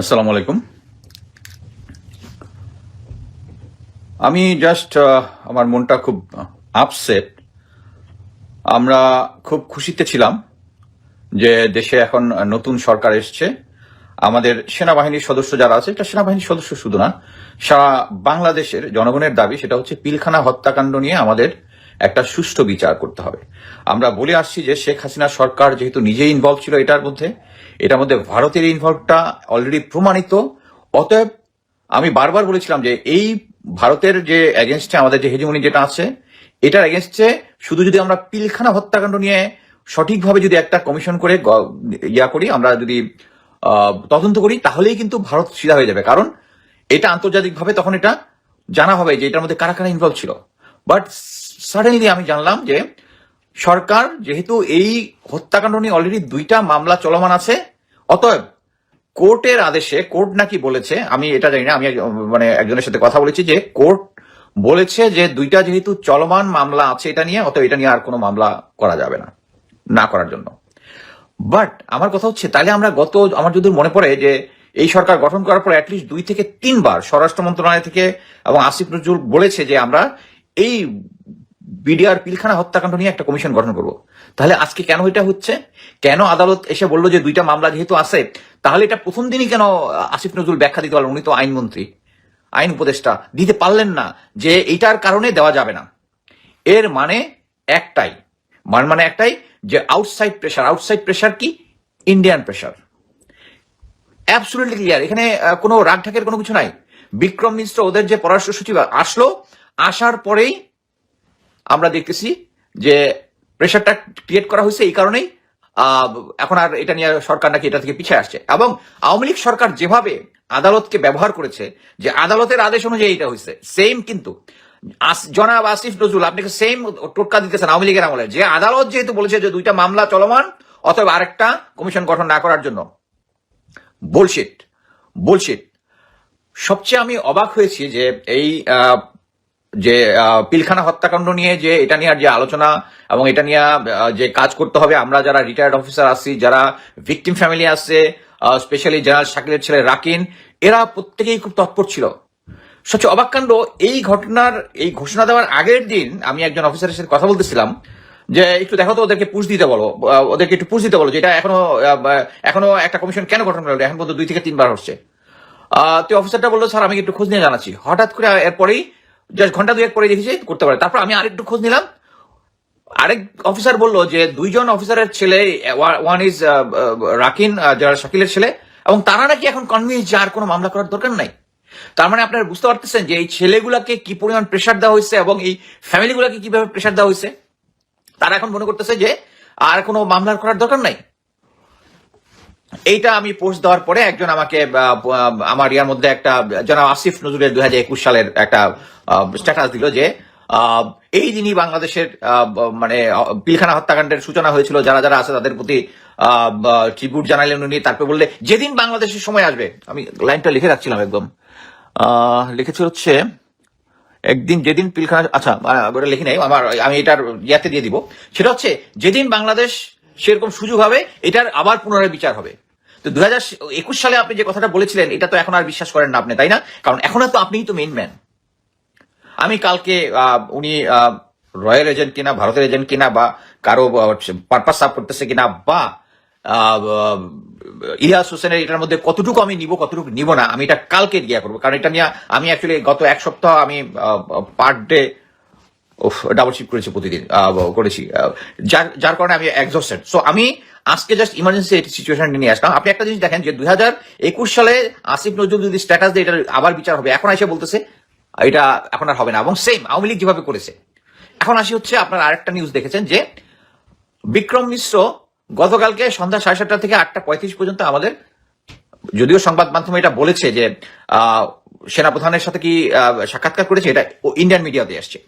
আসসালামু আলাইকুম। আমি জাস্ট আমার মনটা খুব আপসেট আমরা খুব খুশিতে ছিলাম যে দেশে এখন নতুন সরকার এসছে। আমাদের সেনাবাহিনীর সদস্য যারা আছে, এটা সেনাবাহিনীর সদস্য শুধু না, সারা বাংলাদেশের জনগণের দাবি সেটা হচ্ছে পিলখানা হত্যাকাণ্ড নিয়ে আমাদের একটা সুষ্ঠু বিচার করতে হবে। আমরা বলে আসছি যে শেখ হাসিনা সরকার যেহেতু নিজেই ইনভলভ ছিল এটার মধ্যে এটার মধ্যে ভারতের ইনভলভটা অলরেডি প্রমাণিত। অতএব আমি বারবার বলেছিলাম যে এই ভারতের যে এগেনস্টে আমাদের যে হেজিমনি যেটা আছে, এটার এগেনস্টে শুধু যদি আমরা পিলখানা হত্যাকাণ্ড নিয়ে সঠিকভাবে যদি একটা কমিশন করে ইয়া করি, আমরা যদি তদন্ত করি, তাহলেই কিন্তু ভারত সিধা হয়ে যাবে। কারণ এটা আন্তর্জাতিকভাবে তখন এটা জানা হবে যে এটার মধ্যে কারা কারা ইনভলভ ছিল। বাট সাডেনলি আমি জানলাম যে সরকার যেহেতু এই হত্যাকাণ্ড নিয়ে অলরেডি দুইটা মামলা চলমান আছে অতএব, কোর্টের আদেশে, কোর্ট নাকি বলেছে, আমি এটা জানি না, আমি মানে একজনের সাথে কথা বলেছি যে, কোর্ট বলেছে যে দুইটা যেহেতু চলমান মামলা আছে এটা নিয়ে, অতএব এটা নিয়ে আর কোনো মামলা করা যাবে না না করার জন্য। বাট আমার কথা হচ্ছে, তাহলে আমরা গত, আমার যদি মনে পড়ে যে এই সরকার গঠন করার পর অ্যাটলিস্ট দুই থেকে তিনবার স্বরাষ্ট্র মন্ত্রণালয় থেকে এবং আসিফ নজরুল বলেছে যে আমরা এই বিডিআর পিলখানা হত্যাকাণ্ড নিয়ে একটা কমিশন গঠন করব। তাহলে আজকে কেন এটা হচ্ছে? কেন আদালত এসে বলল যে দুইটা মামলা যেহেতু আছে, তাহলে এটা প্রথম দিনই কেন আসিফ নজরুল ব্যাখ্যা দিতে পারলেন উনি তো আইনমন্ত্রী আইন উপদেষ্টা। দিতে পারলেন না যে এইটার কারণে দেওয়া যাবে না। এর মানে একটাই। মান মানে একটাই যে আউটসাইড প্রেশার আউটসাইড প্রেশার কি? ইন্ডিয়ান প্রেশার অ্যাবসুলেটলি ক্লিয়ার এখানে কোনো রাগ ঢাকের কোনো কিছু নাই। বিক্রম মিশ্র, ওদের যে পররাষ্ট্র সচিব আসলো, আসার পরেই আমরা দেখতেছি যে প্রেশারটা ক্রিয়েট করা হয়েছে এই কারণেই এখন আর এটা নিয়ে সরকার নাকি এটা থেকে পিছিয়ে আসছে। এবং আওয়ামী লীগ সরকার যেভাবে আদালতকে ব্যবহার করেছে, যে আদালতের আদেশ অনুযায়ী এটা হয়েছে সেম কিন্তু। জনাব আসিফ নজরুল আপনাকে সেম টোটকা দিতেছেন আওয়ামী লীগের আমলে? যে আদালত যেহেতু বলেছে যে দুইটা মামলা চলমান অথবা আরেকটা কমিশন গঠন না করার জন্য। বুলশিট বুলশিট সবচেয়ে আমি অবাক হয়েছি যে এই যে পিলখানা হত্যাকাণ্ড নিয়ে যে, এটা নিয়ে যে আলোচনা এবং এটা নিয়ে যে কাজ করতে হবে, আমরা যারা রিটায়ার্ড অফিসার আছি যারা ভিকটিম ফ্যামিলি আছে স্পেশালি জেনারেল শাকিলের ছেলে রাকিন, এরা প্রত্যেকেই খুব তৎপর ছিল। সবচেয়ে অবাক কাণ্ড, এই ঘটনার, এই ঘোষণা দেওয়ার আগের দিন আমি একজন অফিসারের সাথে কথা বলতেছিলাম, যে, একটু দেখো তো ওদেরকে পুষ দিতে বলো ওদেরকে একটু পুষ দিতে বলো, যেটা এখনও এখনও একটা কমিশন কেন গঠন করা হলো? এখন পর্যন্ত দুই থেকে তিনবার হচ্ছে। তো অফিসারটা বলল, স্যার, আমি একটু খোঁজ নিয়ে জানাচ্ছি। হঠাৎ করে এরপরেই জাস্ট ঘণ্টা দুয়েক পরে দেখেছি করতে পারে। তারপর আমি আরেকটু খোঁজ নিলাম। আরেক অফিসার বলল যে দুইজন অফিসারের ছেলে ওয়ান ইজ রাকিন যারা শাকিলের ছেলে, এবং তারা নাকি এখন কনভিন্স যে আর কোনো মামলা করার দরকার নাই। তার মানে আপনারা বুঝতে পারতেছেন যে এই ছেলেগুলাকে কি পরিমাণ প্রেশার দেওয়া হয়েছে এবং এই ফ্যামিলিগুলোকে কীভাবে প্রেশার দেওয়া হয়েছে? তারা এখন মনে করতেছে যে আর কোনো মামলা করার দরকার নাই। এইটা আমি পোস্ট দেওয়ার পরে একজন আমাকে আমার ইয়ার মধ্যে একটা, জনাব আসিফ নজরুলের দুই হাজার একুশ সালের একটা স্ট্যাটাস দিল যে এই দিনই বাংলাদেশের মানে পিলখানা হত্যাকাণ্ডের সূচনা হয়েছিল, যারা যারা আছে তাদের প্রতি ট্রিবিউট জানালেন উনি, তারপরে বললে, যেদিন বাংলাদেশের সময় আসবে। আমি লাইনটা লিখে রাখছিলাম একদম। লিখেছে হচ্ছে, একদিন যেদিন পিলখানা আচ্ছা লিখি নাই, আমার, আমি এটার ইয়াতে দিয়ে দিব। সেটা হচ্ছে, যেদিন বাংলাদেশ সেরকম সুযোগ হবে, এটার আবার পুনরায় বিচার হবে। তো দু একুশ সালে আপনি যে কথাটা বলেছিলেন, এটা তো এখন আর বিশ্বাস করেন না আপনি, তাই না? কারণ এখন তো আপনিই তো মেইন ম্যান আমি কালকে উনি রয়্যাল এজেন্ট কিনা, ভারতের এজেন্ট কিনা, বা কারও পারপাস সাফ করতেছে কিনা, বা ইলিয়াস হোসেনের এটার মধ্যে কতটুকু আমি নিব, কতটুকু নিব না, আমি এটা কালকে গিয়া করব। কারণ এটা নিয়ে আমি অ্যাকচুয়ালি গত এক সপ্তাহ আমি পার ডে ডাবল শিফট করেছি প্রতিদিন করেছি। যার যার কারণে আমি এক্সস্টেড সো আমি আজকে জাস্ট ইমার্জেন্সি সিচুয়েশন নিয়ে আসলাম। আপনি একটা জিনিস দেখেন যে দুই হাজার একুশ সালে আসিফ নজরুল যদি স্ট্যাটাস দিয়ে এটা আবার বিচার হবে। এখন এসে বলতেছে, এটা এখন আর হবে না। এবং সেম আওয়ামী লীগ যেভাবে করেছে। এখন আসি হচ্ছে, আপনার আরেকটা নিউজ দেখেছেন যে বিক্রম মিশ্র গতকালকে সন্ধ্যা সাড়ে সাতটা থেকে আটটা পঁয়ত্রিশ পর্যন্ত আমাদের যদিও সংবাদ মাধ্যমে এটা বলেছে যে সেনাপ্রধানের সাথে কি সাক্ষাৎকার করেছে, এটা ইন্ডিয়ান মিডিয়াতে আসছে।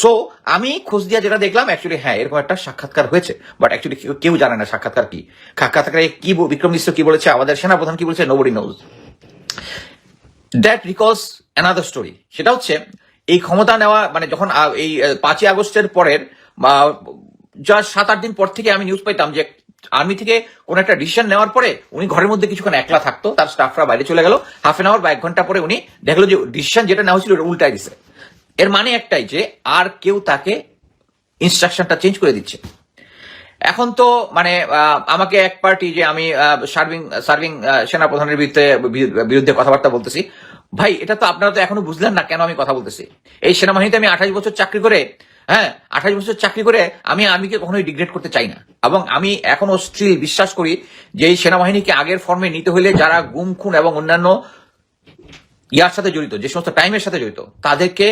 সো আমি খোঁজ দিয়া যেটা দেখলাম অ্যাকচুয়ালি হ্যাঁ এরকম একটা সাক্ষাৎকার হয়েছে। বাট অ্যাকচুয়ালি কেউ জানে না সাক্ষাৎকার কি। সাক্ষাৎকারে কি বিক্রম মিশ্র কি বলেছে, আমাদের সেনাপ্রধান কি বলেছে nobody knows that recalls another story সেটা হচ্ছে, এই ক্ষমতা নেওয়া মানে যখন এই পাঁচই আগস্টের পরের বা যা সাত আট দিন পর থেকে আমি নিউজ পাইতাম যে আর্মি থেকে কোন একটা ডিসিশন নেওয়ার পরে উনি ঘরের মধ্যে কিছুক্ষণ একলা থাকতো, তার স্টাফরা বাইরে চলে গেল। হাফ এন আওয়ার বা এক ঘণ্টা পরে উনি দেখল যে ডিসিশন যেটা নেওয়া হয়েছিল উল্টাই দিছে। এর মানে একটাই যে আর কেউ তাকে ইনস্ট্রাকশনটা চেঞ্জ করে দিচ্ছে। এখন তো মানে আমাকে এক পার্টি যে আমি সার্ভিং সার্ভিং সেনাপ্রধানের বিরুদ্ধে বিরুদ্ধে কথাবার্তা বলতেছি। ভাই, এটা তো আপনারা তো এখনও বুঝলেন না কেন আমি কথা বলতেছি। এই সেনাবাহিনীতে আমি আঠাশ বছর চাকরি করে হ্যাঁ আঠাশ বছর চাকরি করে আমি আর্মিকে কখনোই ডিগ্রেড করতে চাই না। এবং আমি এখনও স্টিল বিশ্বাস করি যে এই সেনাবাহিনীকে আগের ফর্মে নিতে হলে যারা গুম, খুন এবং অন্যান্য ইয়ার সাথে জড়িত, যে সমস্ত টাইমের সাথে জড়িত, তাদেরকে,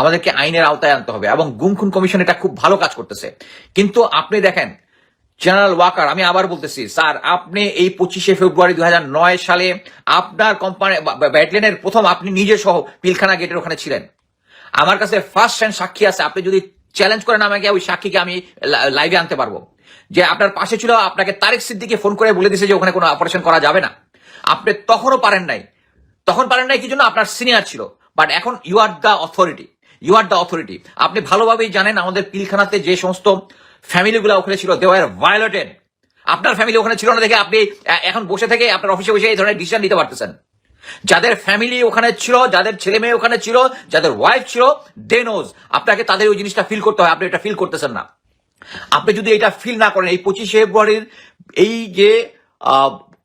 আমাদেরকে আইনের আওতায় আনতে হবে এবং গুম, খুন কমিশন এটা খুব ভালো কাজ করতেছে। কিন্তু আপনি দেখেন জেনারেল ওয়াকার আমি আবার বলতেছি, স্যার, আপনি এই পঁচিশে ফেব্রুয়ারি দু হাজার নয় সালে আপনার কোম্পানি ব্যাটলেনের প্রথম আপনি নিজে সহ পিলখানা গেটের ওখানে ছিলেন। আমার কাছে ফার্স্ট হ্যান্ড সাক্ষী আছে, আপনি যদি চ্যালেঞ্জ করেন আমাকে ওই সাক্ষীকে আমি লাইভে আনতে পারব। যে আপনার পাশে ছিল, আপনাকে তারেক সিদ্দিকে ফোন করে বলে দিয়েছে যে ওখানে কোনো অপারেশন করা যাবে না। আপনি তখনও পারেন নাই। তখন পারেন নাই কি জন্য? আপনার সিনিয়র ছিল। বাট এখন you are the authority you are the authority আপনি ভালোভাবেই জানেন, আমাদের পিলখানাতে যে সমস্ত ফ্যামিলিগুলো ওখানে ছিল দে আর ভায়োলেটেড আপনার ফ্যামিলি ওখানে ছিল না দেখে আপনি এখন বসে থেকে আপনার অফিসে বসে এই ধরনের ডিসিশন নিতে পারতেছেন। যাদের ফ্যামিলি ওখানে ছিল, যাদের ছেলে মেয়ে ওখানে ছিল, যাদের ওয়াইফ ছিল দে নোজ আপনাকে তাদের ওই জিনিসটা ফিল করতে হয়, আপনি এটা ফিল করতেছেন না। আপনি যদি এটা ফিল না করেন, এই পঁচিশে ফেব্রুয়ারির এই যে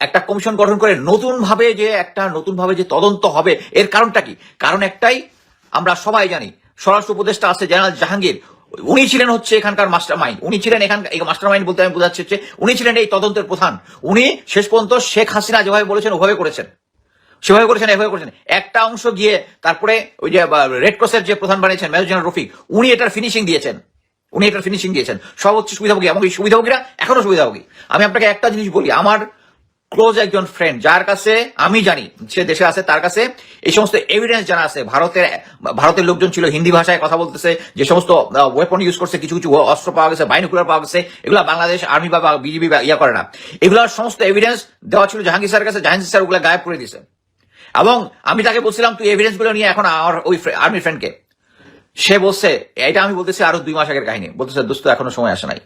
একটা কমিশন গঠন করে নতুন ভাবে যে একটা নতুন ভাবে যে তদন্ত হবে, এর কারণটা কি? কারণ একটাই, আমরা সবাই জানি, স্বরাষ্ট্র উপদেষ্টা আছে জেনারেল জাহাঙ্গীর, উনি ছিলেন হচ্ছে এখানকার মাস্টার মাইন্ড উনি ছিলেন এখানকার মাস্টার মাইন্ড বলতে আমি বোঝাচ্ছি হচ্ছে, উনি ছিলেন এই তদন্তের প্রধান। উনি শেষ পর্যন্ত শেখ হাসিনা যেভাবে বলেছেন, ওভাবে করেছেন। সেভাবে করেছেন এভাবে করেছেন একটা অংশ গিয়ে তারপরে ওই যে রেড ক্রসের যে প্রধান বানিয়েছেন মেজর জেনারেল রফিক উনি এটার ফিনিশিং দিয়েছেন। উনি এটার ফিনিশিং দিয়েছেন। সব হচ্ছে সুবিধাভোগী। এবং এই সুবিধাভোগীরা এখনও সুবিধাভোগী। আমি আপনাকে একটা জিনিস বলি, আমার ক্লোজ একজন ফ্রেন্ড যার কাছে আমি জানি, সে দেশে আছে, তার কাছে এই সমস্ত এভিডেন্স জানা আছে। ভারতের ভারতের লোকজন ছিল, হিন্দি ভাষায় কথা বলতেছে, যে সমস্ত ওয়েপন ইউজ করছে, কিছু কিছু অস্ত্র পাওয়া গেছে বাইনুকুলার পাওয়া গেছে, এগুলো বাংলাদেশ আর্মি বা বিজিবি ইয়া করে না। এগুলোর সমস্ত এভিডেন্স দেওয়া ছিল জাহাঙ্গীর স্যারের কাছে। জাহাঙ্গীর স্যার ওগুলো গায়েব করে দিয়েছে। এবং আমি তাকে বলছিলাম, তুই এভিডেন্সগুলো নিয়ে এখন আমার ওই আর্মি ফ্রেন্ডকে সে বলছে, এটা আমি বলতেছি আরও দুই মাস আগের কাহিনী। বলতেছে, দোস্ত, এখনও সময় আসে নাই।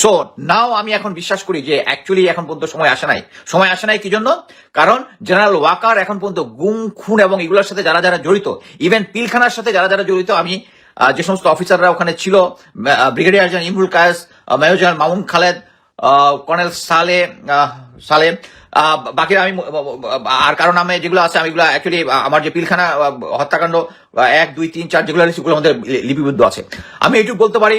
সো নাও আমি এখন বিশ্বাস করি যে অ্যাকচুয়ালি এখন পর্যন্ত সময় আসে নাই। সময় আসে নাই কি জন্য? কারণ জেনারেল ওয়াকার এখন পর্যন্ত গুম, খুন এবং এগুলোর সাথে যারা যারা জড়িত ইভেন পিলখানার সাথে যারা যারা জড়িত, আমি যে সমস্ত অফিসাররা ওখানে ছিল brigadier general Imrul Kayes major Mamun Khaled colonel সালে সালে বাকিরা আমি আর কারও নামে যেগুলো আছে, আমি এগুলো অ্যাকচুয়ালি আমার যে পিলখানা হত্যাকাণ্ড এক, দুই, তিন, চার যেগুলো আছে সেগুলো আমাদের লিপিবদ্ধ আছে। আমি এইটুকু বলতে পারি,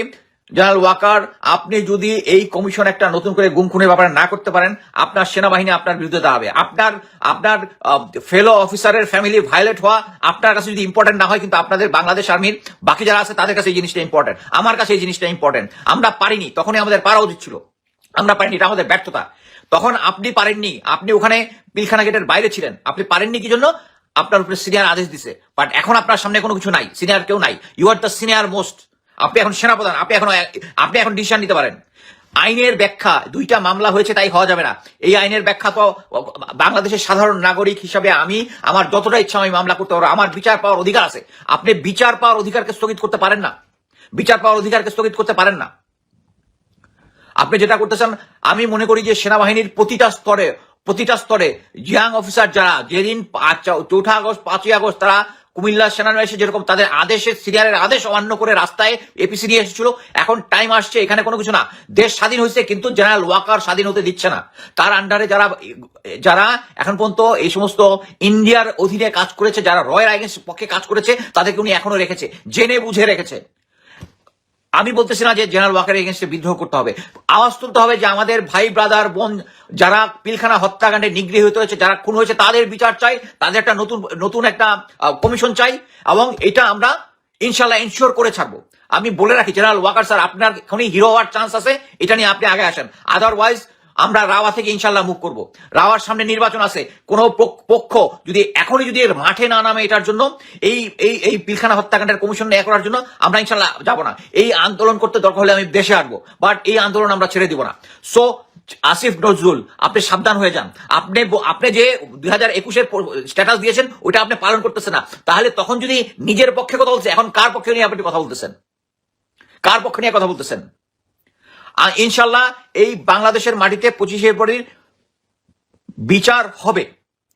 জেনারেল ওয়াকার, আপনি যদি এই কমিশন একটা নতুন করে গুম খুনের ব্যাপারে না করতে পারেন, আপনার সেনাবাহিনী আপনার বিরুদ্ধে দাঁড়াবে। আপনার আপনার ফেলো অফিসারের ফ্যামিলি ভায়োলেট হওয়া আপনার কাছে যদি ইম্পর্টেন্ট না হয়, কিন্তু আপনাদের বাংলাদেশ আর্মির বাকি যারা আছে, তাদের কাছে এই জিনিসটা ইম্পর্টেন্ট আমার কাছে এই জিনিসটা ইম্পর্টেন্ট আমরা পারিনি, তখনই আমাদের পারা উচিত ছিল। আমরা পারিনি এটা আমাদের ব্যর্থতা। তখন আপনি পারেননি, আপনি ওখানে পিলখানা গেটের বাইরে ছিলেন। আপনি পারেননি কি জন্য? আপনার উপরে সিনিয়র আদেশ দিছে। বাট এখন আপনার সামনে কোনো কিছু নাই, সিনিয়র কেউ নাই। You are the senior most আপনি এখন সেনাপ্রধান, আপনি এখন আপনি এখন ডিসিশন নিতে পারেন। আইনের ব্যাখ্যা, দুইটা মামলা হয়েছে তাই হওয়া যাবে না। এই আইনের ব্যাখ্যা তো বাংলাদেশের সাধারণ নাগরিক হিসাবে আমি, আমার যতটা ইচ্ছা আমি মামলা করতে পারব, আমার বিচার পাওয়ার অধিকার আছে। আপনি বিচার পাওয়ার অধিকারকে স্থগিত করতে পারেন না। বিচার পাওয়ার অধিকারকে স্থগিত করতে পারেন না। আপনি যেটা করতেছেন আমি মনে করি যে সেনাবাহিনীর প্রতিটা স্তরে প্রতিটা স্তরে জিয়াং অফিসার যারা, যেদিন চৌঠা আগস্ট, পাঁচই আগস্ট, তারা কুমিল্লা সেনানো এসে যেরকম তাদের আদেশের সিনিয়রের আদেশ অমান্য করে রাস্তায় এপিসি নিয়ে এসেছিল, এখন টাইম আসছে, এখানে কোনো কিছু না। দেশ স্বাধীন হয়েছে, কিন্তু জেনারেল ওয়াকার স্বাধীন হতে দিচ্ছে না। তার আন্ডারে যারা যারা এখন পর্যন্ত এই সমস্ত ইন্ডিয়ার অধীনে কাজ করেছে, যারা রয়্যাল আইগেন্স পক্ষে কাজ করেছে, তাদেরকে উনি এখনও রেখেছে, জেনে বুঝে রেখেছে। আমি বলতেছি না যে জেনারেল ওয়াকারের এগেনস্টে বিদ্রোহ করতে হবে। আওয়াজ তুলতে হবে যে আমাদের ভাই ব্রাদার বোন যারা পিলখানা হত্যাকাণ্ডে নিগৃহীত হয়েছে, যারা খুন হয়েছে, তাদের বিচার চাই, তাদের একটা নতুন নতুন একটা কমিশন চাই এবং এটা আমরা ইনশাল্লাহ ইনশিওর করে ছাড়বো। আমি বলে রাখি, জেনারেল ওয়াকার স্যার, আপনার এখনই হিরো হওয়ার চান্স আছে, এটা নিয়ে আপনি আগে আসেন। আদারওয়াইজ আমরা রাওয়া থেকে ইনশাল্লাহ মুখ করব। রাওয়ার সামনে নির্বাচন আছে। কোন পক্ষ যদি, এখনই যদি এর মাঠে না নামে এটার জন্য, এই এই এই পিলখানা হত্যাকাণ্ডের কমিশন ন্যায় করার জন্য আমরা ইনশাল্লাহ যাব না। এই আন্দোলন করতে দরকার হলে আমি দেশে আসব। বাট এই আন্দোলন আমরা ছেড়ে দিব না। সো আসিফ নজরুল, আপনি সাবধান হয়ে যান। আপনি আপনি যে দুই হাজার একুশের স্ট্যাটাস দিয়েছেন, ওইটা আপনি পালন করতেছেন না। তাহলে তখন যদি নিজের পক্ষে কথা বলছে, এখন কার পক্ষে নিয়ে আপনি কথা বলতেছেন? কার পক্ষে নিয়ে কথা বলতেছেন? ইনশাল্লাহ এই বাংলাদেশের মাটিতে পঁচিশে ফেব্রুয়ারির বিচার হবে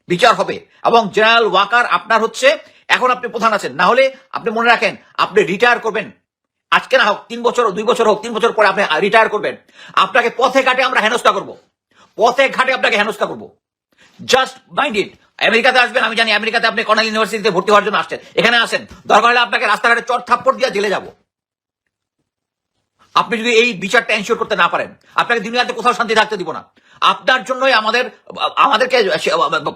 বিচার হবে। এবং জেনারেল ওয়াকার আপনার হচ্ছে, এখন আপনি প্রধান আছেন। না হলে আপনি মনে রাখেন, আপনি রিটায়ার করবেন। আজকে না হোক, তিন বছর দুই বছর হোক, তিন বছর পরে আপনি রিটায়ার করবেন। আপনাকে পথে ঘাটে আমরা হেনস্থা করব। পথে ঘাটে আপনাকে হেনস্থা করব। জাস্ট মাইন্ড ইট আমেরিকাতে আসবেন, আমি জানি আমেরিকাতে আপনি কর্নেল ইউনিভার্সিটিতে ভর্তি হওয়ার জন্য আসছেন। এখানে আসেন। দরকার হলে আপনাকে রাস্তাঘাটে চট থাপ্পড় দিয়ে জেলে যাব। আপনি যদি এই বিচারটা এনশিওর করতে না পারেন, আপনাকে দুনিয়াতে কোথাও শান্তি থাকতে দিব না। আপনার জন্যই আমাদের, আমাদেরকে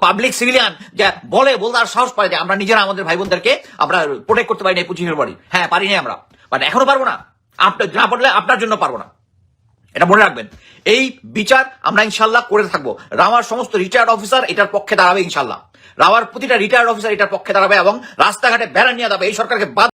পাবলিক সিভিলিয়ান যা বলে, বলতে আর সাহস পায় যে আমরা নিজেরা আমাদের ভাই বোনদেরকে আমরা প্রোটেক্ট করতে পারি না পঁচিশ ফেব্রুয়ারি হ্যাঁ পারি নাই আমরা। মানে এখনও পারব না। আপনার না পারলে আপনার জন্য পারব না। এটা মনে রাখবেন। এই বিচার আমরা ইনশাল্লাহ করে থাকব। রাওয়ার সমস্ত রিটায়ার্ড অফিসার এটার পক্ষে দাঁড়াবে ইনশাল্লাহ। রাওয়ার প্রতিটা রিটায়ার্ড অফিসার এটার পক্ষে দাঁড়াবে এবং রাস্তাঘাটে বেড়া নিয়ে দাঁড়াবে এই সরকারকে বাদ